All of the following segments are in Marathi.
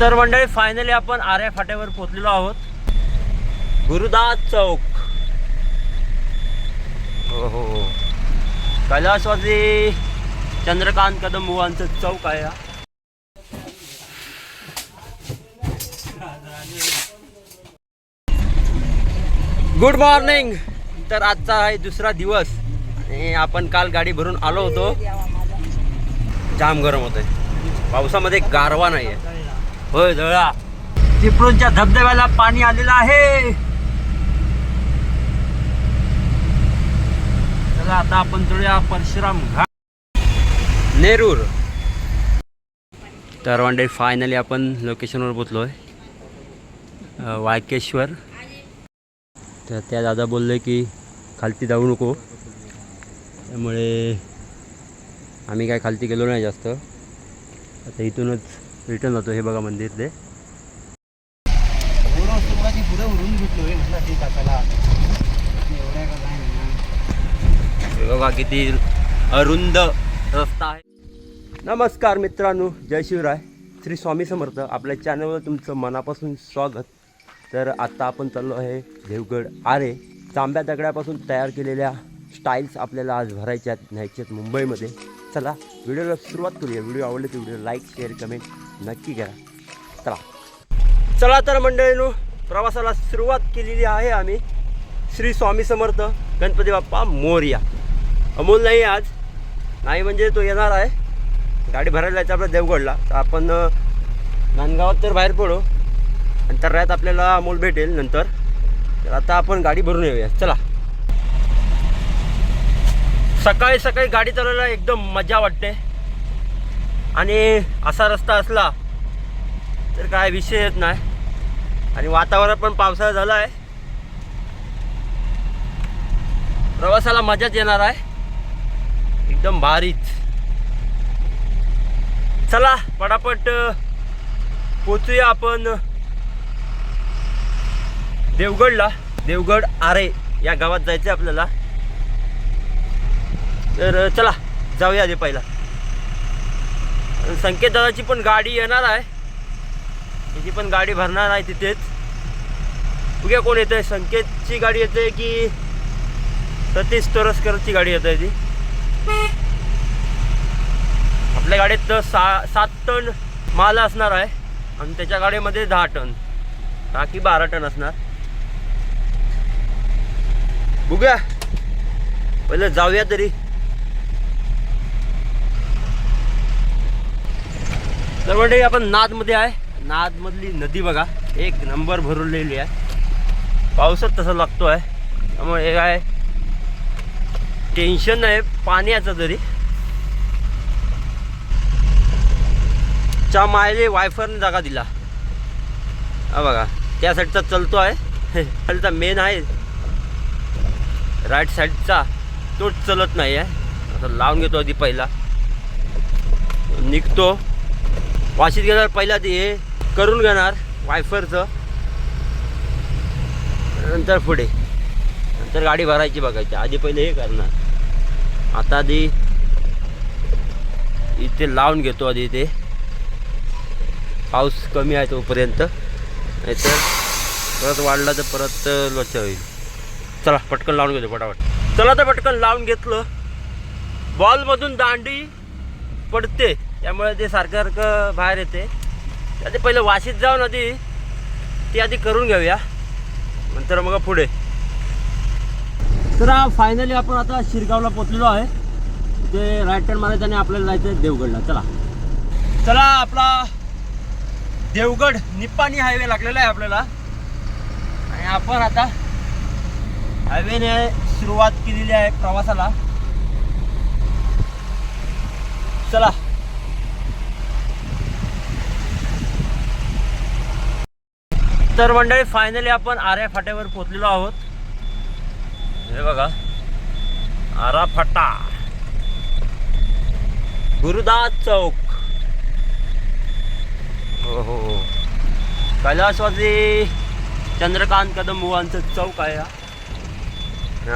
तर मंडळी फायनली आपण आर्या फाट्यावर पोचलेलो आहोत. गुरुदास चौक. हो हो हो. चंद्रकांत कदम मुवांचं चौक आहे हा. गुड मॉर्निंग तर आजचा आहे दुसरा दिवस. आणि आपण काल गाडी भरून आलो होतो. जाम गरम होतंय. पावसामध्ये गारवा नाही आहे होय जळा चिपळूणच्या धबधब्याला पाणी आलेलं आहे. चला आता आपण चढूया परशुराम घाट. नेरूर. तर वन डे फायनली आपण लोकेशनवर पोचलो आहे वायकेश्वर तर त्या दादा बोलले की खालती जाऊ नको. त्यामुळे आम्ही काय खालती गेलो नाही जास्त. आता इथूनच रिटर्न जातो हे बघा मंदिर ते हे बघा किती अरुंद रस्ता आहे. नमस्कार मित्रांनो जय शिवराय. श्री स्वामी समर्थ आपल्या चॅनलवर तुमचं मनापासून स्वागत. तर आत्ता आपण चाललो आहे देवगड आरे. तांब्या दगडापासून तयार केलेल्या स्टाईल्स आपल्याला आज भरायच्या आहेत न्यायच्या आहेत मुंबईमध्ये. चला व्हिडिओला सुरुवात करूया. व्हिडिओ आवडले तर व्हिडिओ लाईक शेअर कमेंट. नक्की करा चला. चला तर मंडळीनो प्रवासाला सुरुवात केलेली आहे आम्ही. श्री स्वामी समर्थ गणपती बाप्पा मोरया. अमोल नाही आज. नाही म्हणजे तो येणार आहे. गाडी भरायला जायचं आपल्या देवगडला. तर आपण नांदगावात तर बाहेर पडू. आणि तर राहत आपल्याला अमोल भेटेल नंतर. तर आता आपण गाडी भरून येऊया. चला. सकाळी सकाळी गाडी चालवायला एकदम मजा वाटते. आणि असा रस्ता असला तर काय विषय येत नाही. आणि वातावरण पण पावसाळा झाला आहे. प्रवासाला मजाच येणार आहे. एकदम भारीच. चला पटापट पोचूया आपण देवगडला. देवगड आरे या गावात जायचं आपल्याला. तर चला जाऊया आधी पहिला. संकेत दादाची पण गाडी येणार आहे. त्याची पण गाडी भरणार आहे तिथेच. उद्या कोण येतंय. संकेतची गाडी येते की सतीश तोरसकरची गाडी येत आहे ती. आपल्या गाडीत तर सा सात टन माल असणार आहे आणि त्याच्या गाडीमध्ये दहा टन. बाकी बारा टन असणार. बघूया. पहिलं जाऊया तरी. तर म्हणजे आपण नादमध्ये आहे. नादमधली नदी बघा एक नंबर भरवलेली आहे. पावसात तसा लागतो आहे. त्यामुळे हे काय टेन्शन आहे पाण्याचं तरी. च्या मायले वायफरने जागा दिला. हा बघा त्या साईडचा चलतो आहे. खालचा मेन आहे. राईट साईडचा तोच चलत नाही आहे. आता लावून घेतो आधी पहिला. निघतो. वाशीत गेल्यावर पहिला ते हे करून घेणार वायफरचं. नंतर पुढे. नंतर गाडी भरायची बघायची. आधी पहिले हे करणार. आता आधी इथे लावून घेतो आधी इथे. पाऊस कमी आहे तोपर्यंत. नाहीतर परत वाढला तर परत लक्ष होईल. चला पटकन लावून घेतो पटापट चला तर पटकन लावून घेतलं. बॉलमधून दांडी पडते. त्यामुळे ते सारखं सारखं बाहेर येते. आधी पहिलं वाशीत जाऊन आधी ती आधी करून घेऊया. नंतर मग पुढे. तर फायनली आपण आता शिरगावला पोचलेलो आहे. ते राईट टर्न मारायचं आणि आपल्याला जायचं आहे देवगडला. चला. चला आपला देवगड निप्पाणी हायवे लागलेला आहे आपल्याला. आणि आपण आता हायवेने सुरुवात केलेली आहे प्रवासाला. चला. तर मंडळी फायनली आपण आर्या फाट्यावर पोचलेलो आहोत. हे बघा. आरा फाटा. गुरुदास चौक. हो हो हो. चंद्रकांत कदम मुवांचं चौक आहे हा.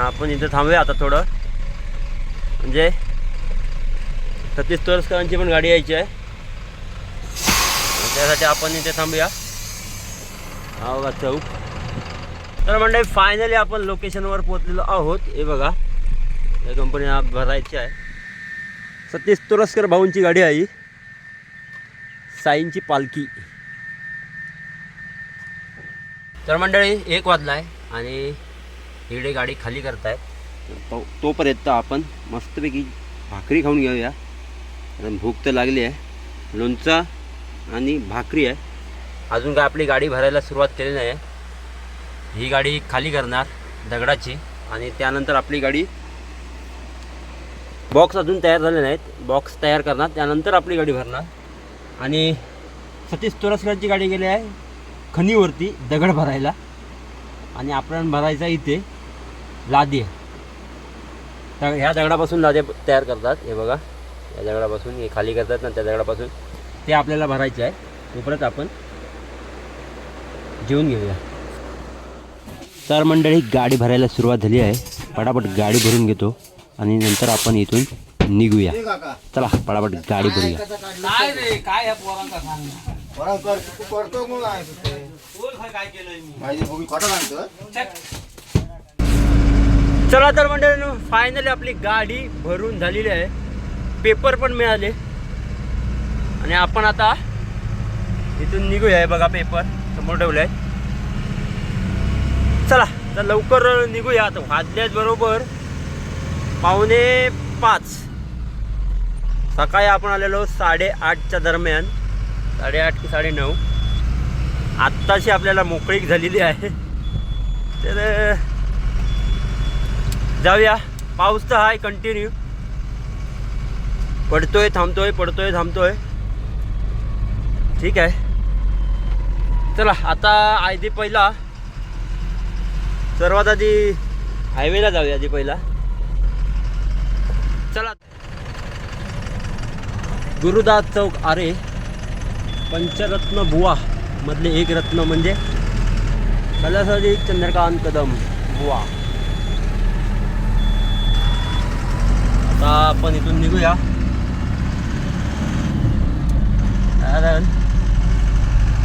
आपण इथं थांबूया आता थोडं. म्हणजे सतीश तोरसकरांची पण गाडी यायची आहे. त्यासाठी आपण इथे थांबूया. हा बघा चौक. तर म्हणजे फायनली आपण लोकेशनवर पोहोचलेलो आहोत. हे बघा या कंपनीला भरायची आहे. सतीश तुरस्कर भाऊंची गाडी आहे साईंची पालखी. तर मंडळी एक वाजला आहे आणि इकडे गाडी खाली करतायत. तो तोपर्यंत आपण मस्तपैकी भाकरी खाऊन घेऊया. कारण भूक तर लागली आहे. लोणचा आणि भाकरी आहे. अजून काय आपली गाडी भरायला सुरुवात केली नाही. आहे ही गाडी खाली करणार दगडाची. आणि त्यानंतर आपली गाडी बॉक्स अजून तयार झाले नाहीत. बॉक्स तयार करणार त्यानंतर आपली गाडी भरणार. आणि सतीश तुरस्करची गाडी गेली आहे खनीवरती दगड भरायला. आणि आपण भरायचा इथे लादी. तर ह्या दगडापासून लादे तयार करतात. हे बघा या दगडापासून हे खाली करतात ना त्या दगडापासून ते आपल्याला भरायचे आहे. तोपर्यंत आपण. जेवून घेऊया. तर मंडळी गाडी भरायला सुरुवात झाली आहे. पटापट गाडी भरून घेतो आणि नंतर आपण इथून निघूया. चला पटापट गाडी भरूया. चला. तर मंडळी फायनली आपली गाडी भरून झालेली आहे. पेपर पण मिळाले. आणि आपण आता इथून निघूया हे बघा पेपर समोर ठेवलाय चला तर लवकर निघूया. आता वाजल्यात बरोबर. पावणे पाच. सकाळी आपण आलेलो साडेआठच्या दरम्यान. साडेआठ की साडेनऊ. आत्ताशी आपल्याला मोकळीक झालेली आहे. तर जाऊया. पाऊस तर आहे कंटिन्यू पडतोय थांबतोय पडतोय थांबतोय. ठीक आहे. चला आता आधी पहिला. सर्वात आधी हायवेला जाऊया आधी पहिला. चला. गुरुदास चौक आरे पंचरत्न बुवा मधले एक रत्न म्हणजे कलासरी चंद्रकांत कदम बुवा. आता आपण इथून निघूया. कारण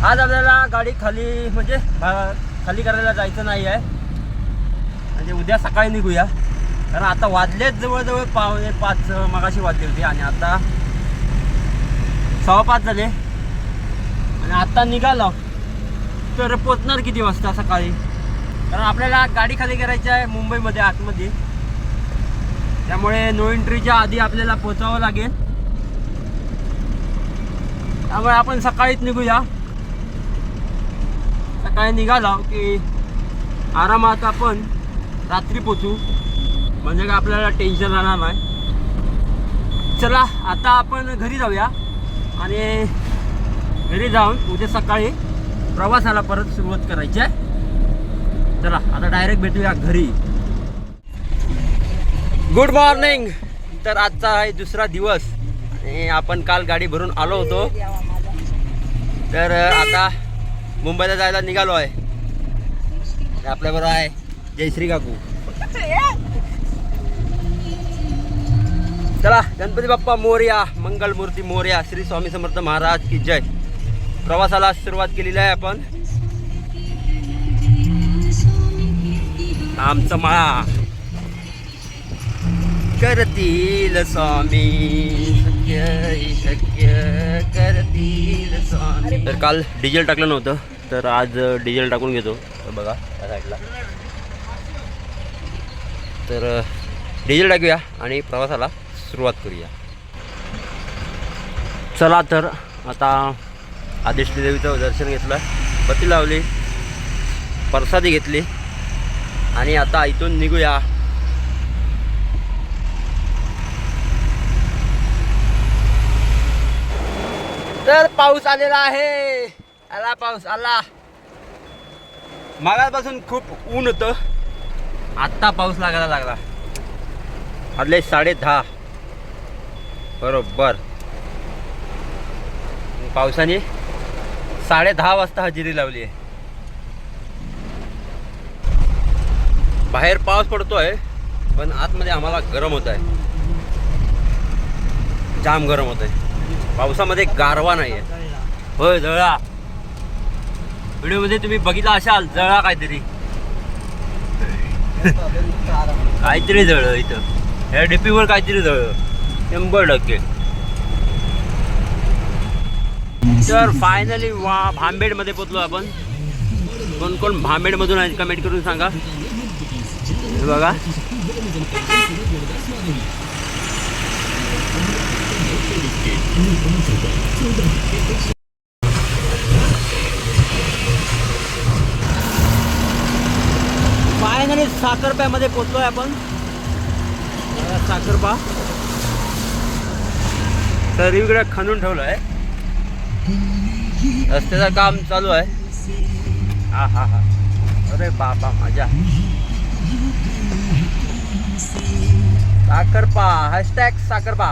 आज आपल्याला गाडी खाली म्हणजे खाली करायला जायचं नाही आहे. म्हणजे उद्या सकाळी निघूया. कारण आता वाजलेच जवळजवळ पावणे पाच मगाशी वाजली होती आणि आता सव्वा पाच झाले. आणि आता निघालो. तर पोचणार किती वाजता सकाळी? कारण आपल्याला गाडी खाली करायची आहे मुंबईमध्ये आतमध्ये. त्यामुळे नो एंट्रीच्या आधी आपल्याला पोचावं लागेल. त्यामुळे आपण सकाळीच निघूया. सकाळी निघाला की आरामात आपण रात्री पोचू. म्हणजे काय आपल्याला टेन्शन राहणार नाही. चला आता आपण घरी जाऊया. आणि घरी जाऊन उद्या सकाळी प्रवासाला परत सुरुवात करायची आहे. चला आता डायरेक्ट भेटूया घरी. गुड मॉर्निंग तर आजचा आहे दुसरा दिवस. आणि आपण काल गाडी भरून आलो होतो. तर आता मुंबईला जायला निघालो आहे. आणि आपल्याबरोबर आहे जयश्री काकू. चला गणपती बाप्पा मोर्या मंगलमूर्ती मोर्या श्री स्वामी समर्थ महाराज की जय. प्रवासाला सुरुवात केलेली आहे आपण. आमचं माळा. करतील स्वामी शक्य शक्य. तर काल डिझेल टाकलं नव्हतं तर आज डिझेल टाकून घेतो. तर बघा त्या साईडला तर डिझेल टाकूया आणि प्रवासाला सुरुवात करूया. चला तर आता आदिष्टी देवीचं दर्शन घेतलं बत्ती लावली परसादी घेतली आणि आता इथून निघूया. तर पाऊस आलेला आहे. आला पाऊस आला. मागापासून खूप ऊन होतं. आत्ता पाऊस लागायला लागला. आदले साडे दहा. बरोबर. पावसाने साडे दहा वाजता हजेरी लावली आहे. बाहेर पाऊस पडतोय पण आतमध्ये आम्हाला गरम होत आहे. जाम गरम होत आहे. पावसामध्ये गारवा नाही आहे होय जळा. व्हिडिओमध्ये तुम्ही बघितला असाल जळा काहीतरी. काहीतरी जळ इथं. ह्या डीपीवर काहीतरी जळ शंभर टक्के. तर फायनली वा भांबेडमध्ये पोचलो आपण. कोण कोण भांबेडमधून आहेत कमेंट करून सांगा. हे बघा. फायनली साखरप्यामध्ये पोचलोय आपण. बघा साखरपा. सर्वीकडे खणून ठेवलं आहे रस्त्याचं काम चालू आहे. हा हा हा. अरे बाबा माझ्या साखरपा हॅशटॅग साखरपा.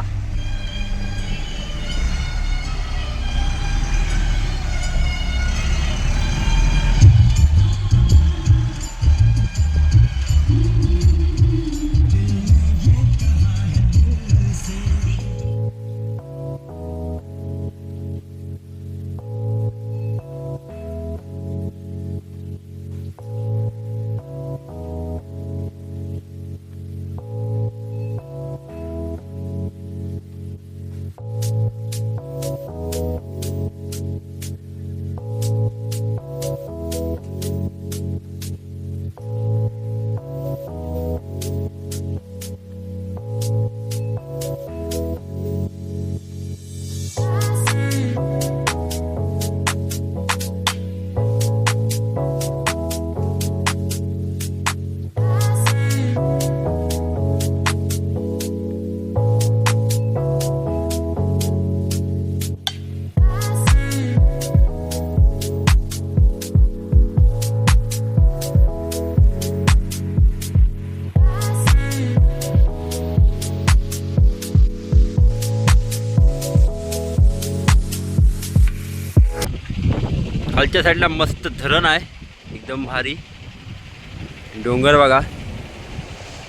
खालच्या साईडला मस्त धरण आहे. एकदम भारी. डोंगर बघा.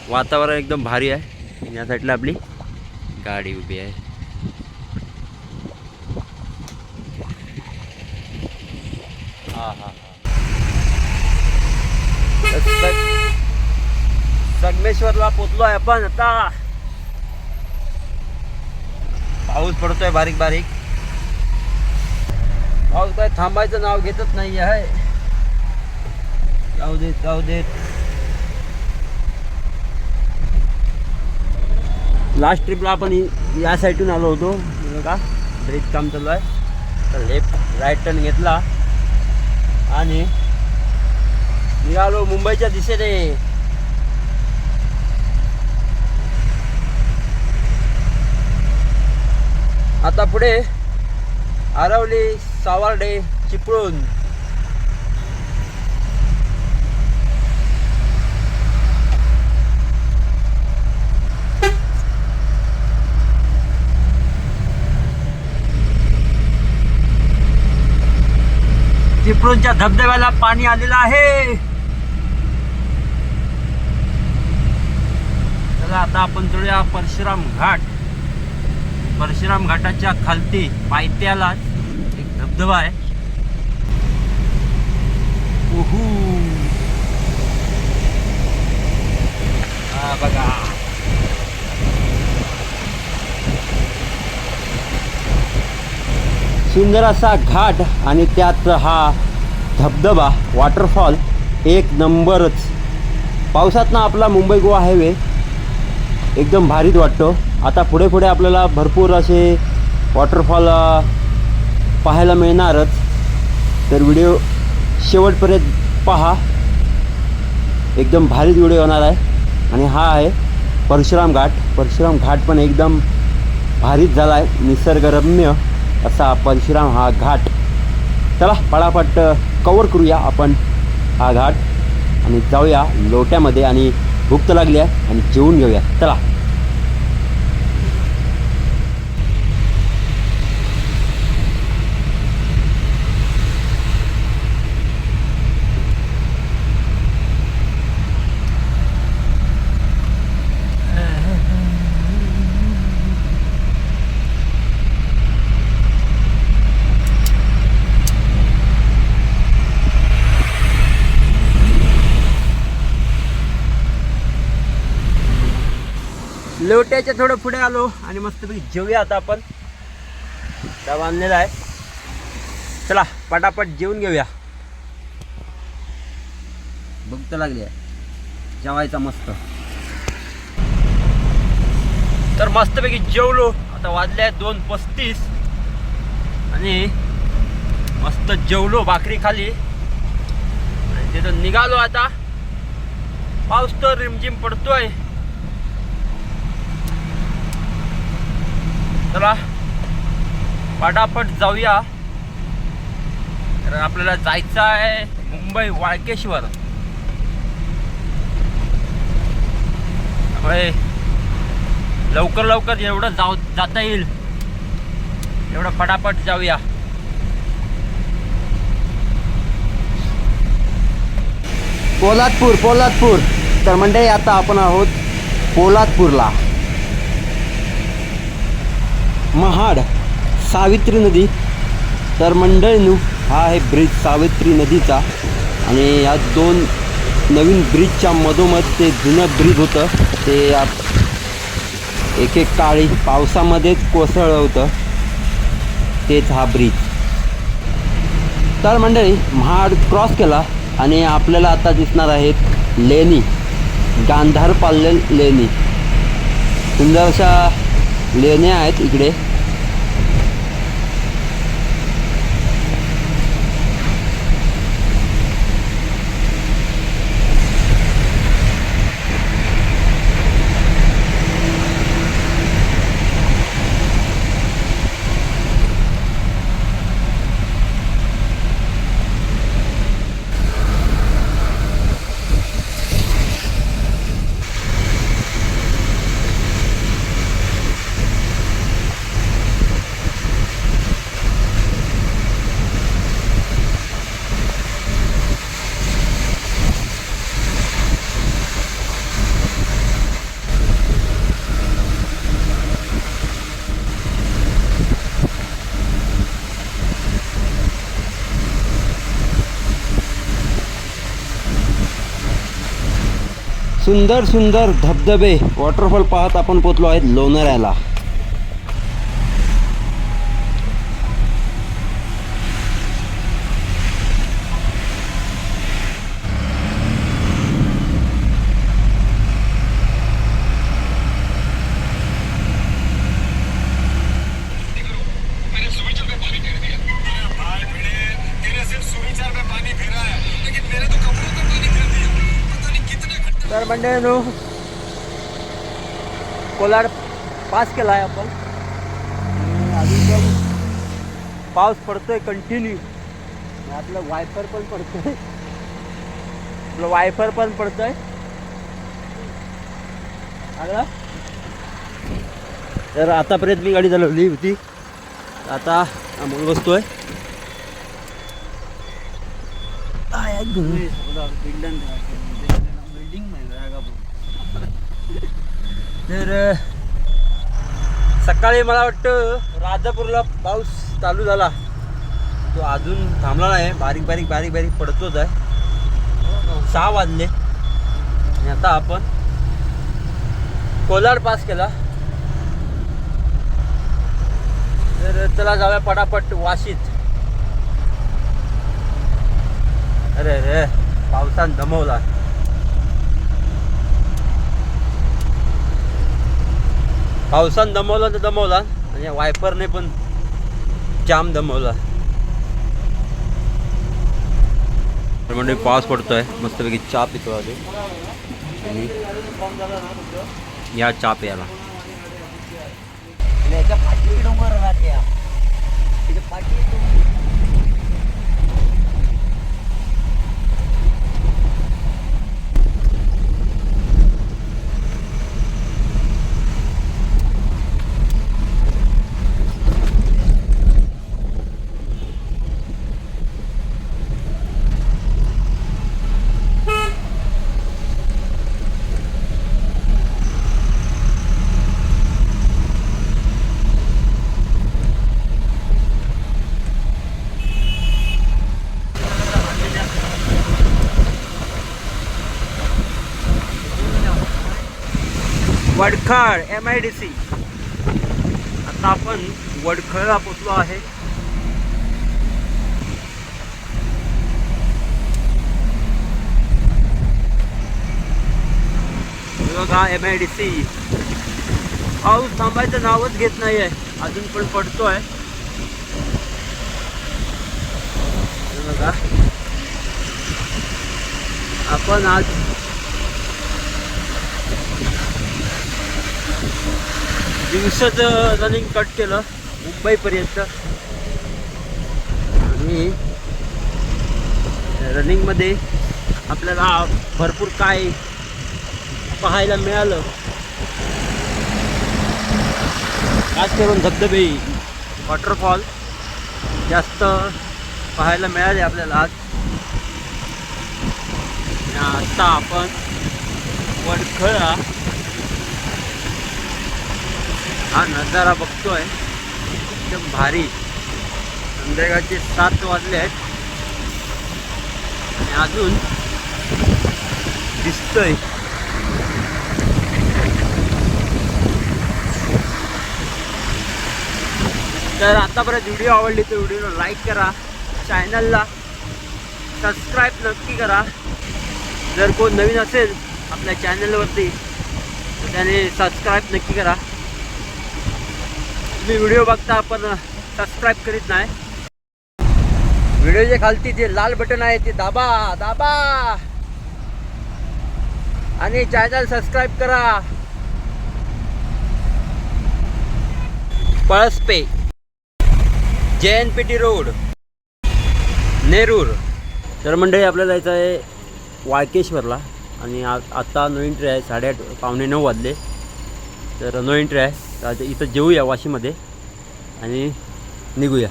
वातावरण एकदम भारी आहे. या साईडला आपली गाडी उभी आहे. हां हां. संगमेश्वरला पोचलो आहे आपण आता. पाऊस पडतोय बारीक बारीक. पाऊस काय थांबायचं नाव घेतच नाही आहे जाऊ देत जाऊ देत. लास्ट ट्रिपला आपण या साईडून आलो होतो. का ब्रिज काम चालू आहे. तर लेफ्ट राईट टर्न घेतला. आणि निघालो मुंबईच्या दिशेने. आता पुढे आरवली सावर्डे चिपळूण. चिपळूणच्या धबधब्याला पाणी आलेलं आहे. चला आता आपण जोडूया परशुराम घाट. परशुराम घाटाच्या खालती पायथ्याला धबधबा आहे. ओहू. हा बघा. सुंदर असा घाट आणि त्यात हा धबधबा वॉटरफॉल एक नंबरच. पावसात ना आपला मुंबई गोवा हायवे एकदम भारीच वाटतो. आता पुढे पुढे आपल्याला भरपूर असे वॉटरफॉल पाहायला मिळणारच. तर व्हिडिओ शेवटपर्यंत पहा. एकदम भारीच व्हिडिओ होणार आहे. आणि हा आहे परशुराम घाट. परशुराम घाट पण एकदम भारीच झाला आहे निसर्गरम्य असा परशुराम हा घाट. चला पटापट कवर करूया आपण हा घाट. आणि जाऊया लोट्यामध्ये आणि भूक तर लागली आहे. आणि जेवून घेऊया. चला. लोट्याच्या थोडं पुढे आलो आणि मस्तपैकी जेवूया आता आपण. त्या बांधलेला आहे. चला पटापट जेवून घेऊया. भूक लागली आहे. जेवायचा मस्त. तर मस्तपैकी जेवलो. आता वाजले आहेत दोन पस्तीस. आणि मस्त जेवलो भाकरी खाली. आणि तिथं निघालो आता. पाऊस तर रिमझिम पडतोय. चला पटापट जाऊया. तर आपल्याला जायचं आहे मुंबई वाळकेश्वर. त्यामुळे लवकर लवकर एवढं जाऊ जाता येईल. एवढं फटाफट जाऊया. पोलादपूर पोलादपूर. तर म्हणजे आता आपण आहोत पोलादपूरला. महाड सावित्री नदी. तर मंडळीनू हा आहे ब्रिज सावित्री नदीचा. आणि या दोन नवीन ब्रिजच्या मधोमध ते जुनं ब्रिज होतं. ते एक एक काळी पावसामध्येच कोसळलं होतं. तेच हा ब्रिज. तर मंडळी महाड क्रॉस केला आणि आपल्याला आता दिसणार आहेत लेणी. गांधार पाल्ले लेणी. सुंदर अशा लेण्या आहेत इकडे. सुंदर सुंदर धबधबे वॉटरफॉल पाहत आपण पोचलो आहेत लोणाऱ्याला मैंने सुविचार में पानी फेर दिया भाई भिड़े तेरे सिर्फ सुविचार में पानी फेरा है लेकिन मेरे तो कपड़ों में पानी फेर दिया पता नहीं कितने घंटे तर मंडळीनो कोलाड पास केला आहे आपण अजून पण पाऊस पडतोय कंटिन्यू आपलं वायफर पण पडतोय. आपलं वायफर पण पडतोय. आलं? तर आतापर्यंत मी गाडी चालवली होती. आता अमोल बसतोय. आय, तर सकाळी मला वाटतं राजापूरला पाऊस चालू झाला. तो अजून थांबला नाही. बारीक बारीक बारीक बारीक पडतोच आहे. सहा वाजले. आणि आता आपण कोलाड पास केला. तर चला जाऊया पटापट वाशीत. अरे अरे पावसान दमवला. पावसान दमवला तर दमवला. आणि वायपरने पण जाम दमवला. म्हणजे पाऊस पडतोय. मस्तपैकी चहा पितो आधी. आणि या चहा प्यायला याच्या डोंगर. Vadkhal M I D C आता आपण वडखळला पोचलो आहे. बघा एम आय डी सी पाऊस थांबायचं नावच घेत नाही आहे अजून पण पडतोय. बघा. आपण आज दिवसाचं रनिंग कट केलं मुंबईपर्यंत. आणि रनिंगमध्ये आपल्याला भरपूर काय पाहायला मिळालं. खास करून धबधबे वॉटरफॉल जास्त पाहायला मिळाले आपल्याला आज. आत्ता आपण वडखळा हा नजारा बघतोय. एकदम भारी. संध्याकाळचे सात वाजले आहेत. आणि अजून दिसतोय. तर आतापर्यंत व्हिडिओ आवडली तर व्हिडिओला लाईक करा चॅनलला सबस्क्राईब नक्की करा. जर कोण नवीन असेल आपल्या चॅनलवरती त्याने सबस्क्राईब नक्की करा. तुम्ही व्हिडिओ बघता पण सबस्क्राईब करीत नाही. व्हिडिओच्या खालती जे लाल बटन आहे ते दाबा दाबा. आणि चॅनल सबस्क्राईब करा. Palaspe J N P T road Nerur. तर मंडळी आपल्याला जायचं आहे वाळकेश्वरला. आणि आ नवीन नो आहे साडेआठ पावणे नऊ वाजले. तर नो एंट्री आहे. तर आता इथं जेऊया वाशीमध्ये आणि निघूया.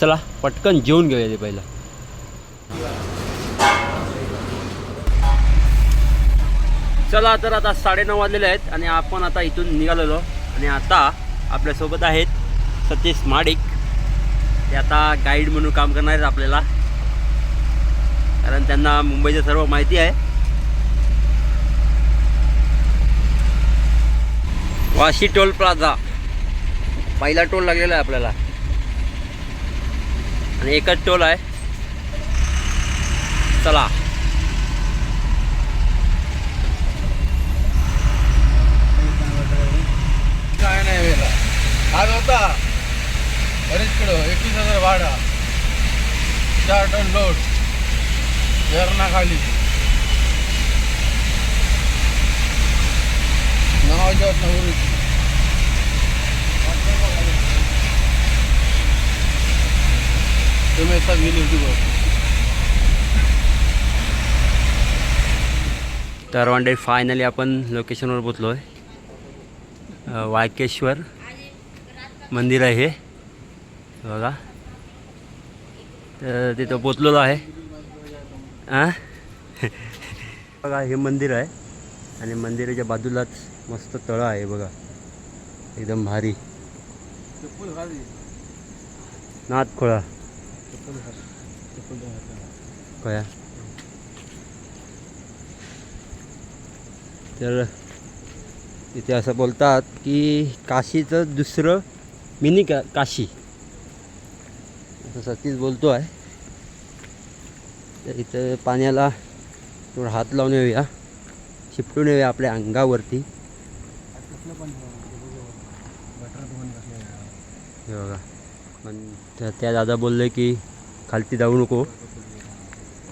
चला पटकन जेवून घेऊया ते पहिलं. चला तर आता साडेनऊ वाजलेले आहेत आणि आपण आता इथून निघालेलो. आणि आता आपल्यासोबत आहेत सतीश माडिक. ते आता गाईड म्हणून काम करणार आहेत आपल्याला. कारण त्यांना मुंबईचं सर्व माहिती आहे. Vashi toll plaza. पहिला टोल लागलेला आहे आपल्याला. आणि एकच टोल आहे. चला. काय नाही वेळा आज होता. बरेच किलो एकवीस हजार भाडा. चार टन लोड. वेरणा खाली नावाच्या नवरी तुम्ही सब गेली होती बघ तर वन डे फायनली आपण लोकेशनवर पोचलो आहे वाळकेश्वर मंदिर आहे हे. बघा. तर तिथं पोचलेलो आहे. आ? बघा हे मंदिर आहे. आणि मंदिराच्या बाजूलाच मस्त तळं आहे बघा. एकदम भारी. नाथखोळा कया तर इथे असं बोलतात की काशीचं दुसरं मिनी का काशी. असं सतीश बोलतो आहे. तर इथं पाण्याला थोडं हात लावून येऊया. शिपटून येऊया आपल्या अंगावरती. हे बघा. पण त्या- त्या दादा बोलले की खालती जाऊ नको.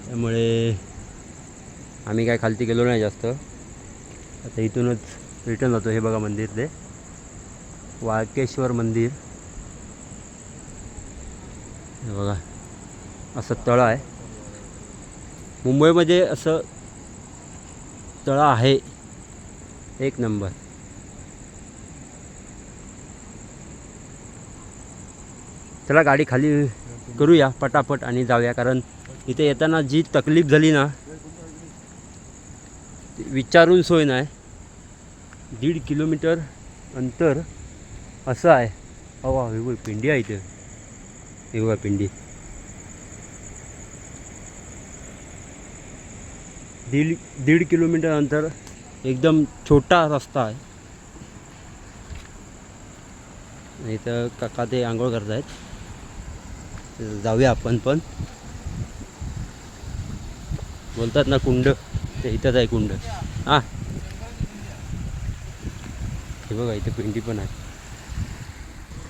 त्यामुळे आम्ही काय खालती गेलो नाही जास्त. आता इथूनच रिटर्न जातो हे बघा मंदिर ते वाळकेश्वर मंदिर. हे बघा. असं तळं आहे. मुंबईमध्ये असं तळं आहे. एक नंबर. चला गाडी खाली करूया पटापट आणि जाऊया कारण इथे येताना जी तकलीफ झाली ना विचारून सोय नाही. दीड किलोमीटर अंतर असं आहे. अवा हे पिंडी आहे इथे. हे बघा पिंडी. दीड दीड किलोमीटर अंतर एकदम छोटा रस्ता आहे. नाही इथं काका ते आंघोळ करत आहेत जाऊया आपण पण. बोलतात ना कुंड ते इथंच आहे कुंड. हां. हे बघा इथे पिंडी पण आहे.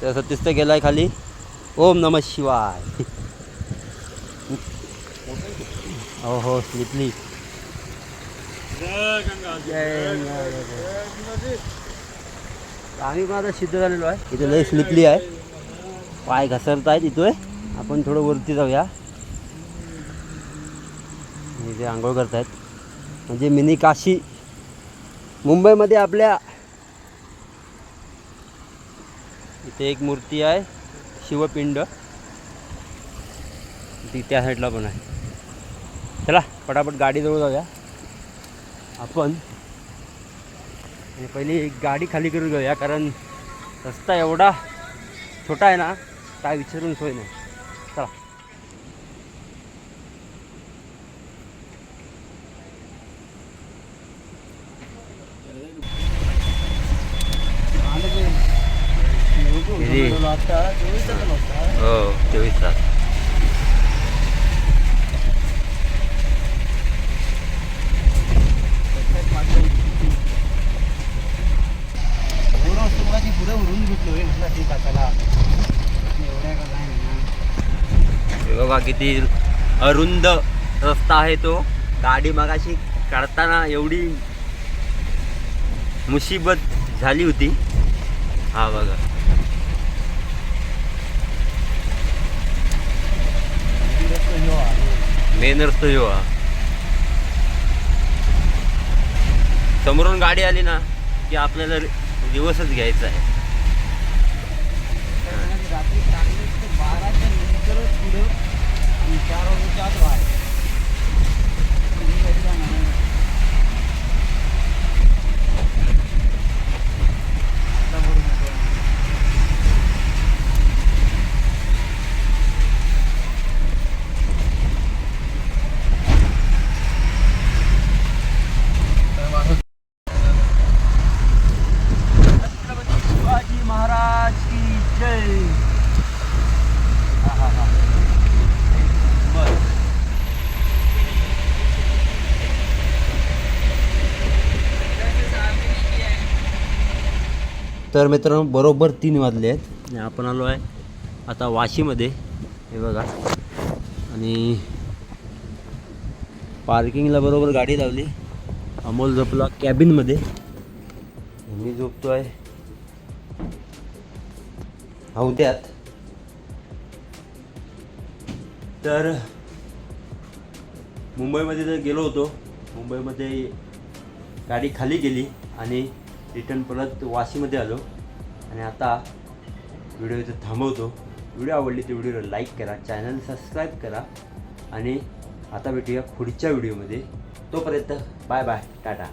तर सतीश तर गेलाय खाली. ओम नम शिवाय. हो हो स्लिपली. आम्ही पण आता सिद्ध झालेलो आहे. इथे लय स्लिपली आहे. पाय घसरत आहेत इथे. आपण थोडं वरती जाऊया. इथे आंघोळ करतायत. म्हणजे मिनी काशी. मुंबईमध्ये आपल्या इथे एक मूर्ती आहे शिवपिंड. ती त्या साईडला पण आहे. चला पटापट गाडीजवळ जाऊया. आपण आणि पहिली गाडी खाली करून घेऊया कारण रस्ता एवढा छोटा आहे ना काय विचारून सोय नाही चला किती? हो चोवीस तास. बघा किती अरुंद रस्ता आहे तो. गाडी मगाशी काढताना एवढी मुसीबत झाली होती. हा बघा. मेन रस्ता जो हा समोरून गाडी आली ना की आपल्याला दिवसच घ्यायचा आहे. शिवाजी महाराज की जय तर मित्रांनो बरोबर तीन वाजले आहेत. आणि आपण आलो आहे आता वाशीमध्ये. हे बघा. आणि पार्किंगला बरोबर गाडी लावली. अमोल झोपला कॅबिनमध्ये. मी झोपतो आहे हौद्यात. तर मुंबईमध्ये जर गेलो होतो. मुंबईमध्ये गाडी खाली गेली आणि रिटर्न परत वाशीमध्ये आलो. आणि आता व्हिडिओ इथं थांबवतो. व्हिडिओ आवडली तर व्हिडिओला लाईक करा चॅनल सबस्क्राईब करा. आणि आता भेटूया पुढच्या व्हिडिओमध्ये. तोपर्यंत बाय बाय टाटा.